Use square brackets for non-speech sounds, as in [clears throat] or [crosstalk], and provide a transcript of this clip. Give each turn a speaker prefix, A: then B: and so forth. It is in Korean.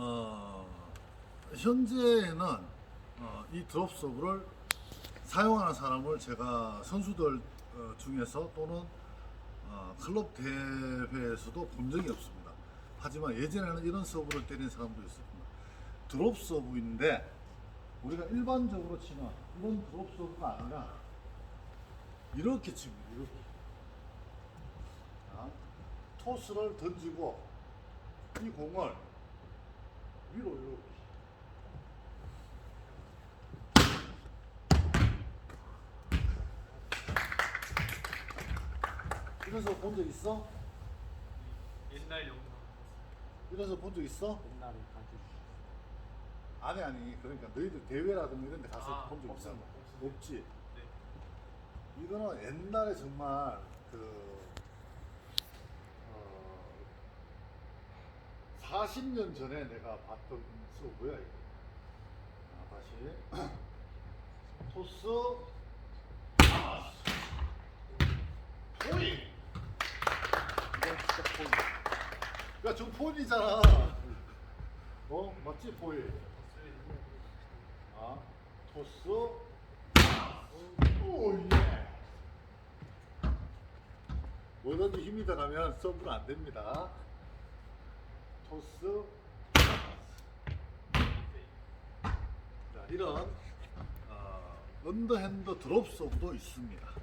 A: 어, 현재는 어, 이 드롭 서브를 사용하는 사람을 제가 선수들 어, 중에서 또는 어, 클럽 대회에서도 본 적이 없습니다. 하지만 예전에는 이런 서브를 때린 사람도 있었습니다. 드롭 서브인데 우리가 일반적으로 치는 이런 드롭 서브가 아니라 이렇게 칩니다. 이렇게. 자, 토스를 던지고 이 공을 위로 이렇게. 이래서 본 적 있어?
B: 옛날 영상.
A: 이래서 본 적 있어?
C: 옛날에
A: 아니 아니 그러니까 너희들 대회라든가 이런 데 가서
B: 아,
A: 본 적.
B: 없습니다.
A: 없지
B: 네.
A: 이거는 옛날에 정말 그 어, 40년 전에 내가 봤던 서브야 이거? 아, 다시. [clears throat] 토스. 아, 포인 이건 진짜 포인 그러니까 저 포인이잖아. 어? 맞지 포인 아 토스. 오예. 뭐든지 힘이 들어가면 서브는 안 됩니다 토스. 자 이런 어, 언더핸드 드롭 서브도 있습니다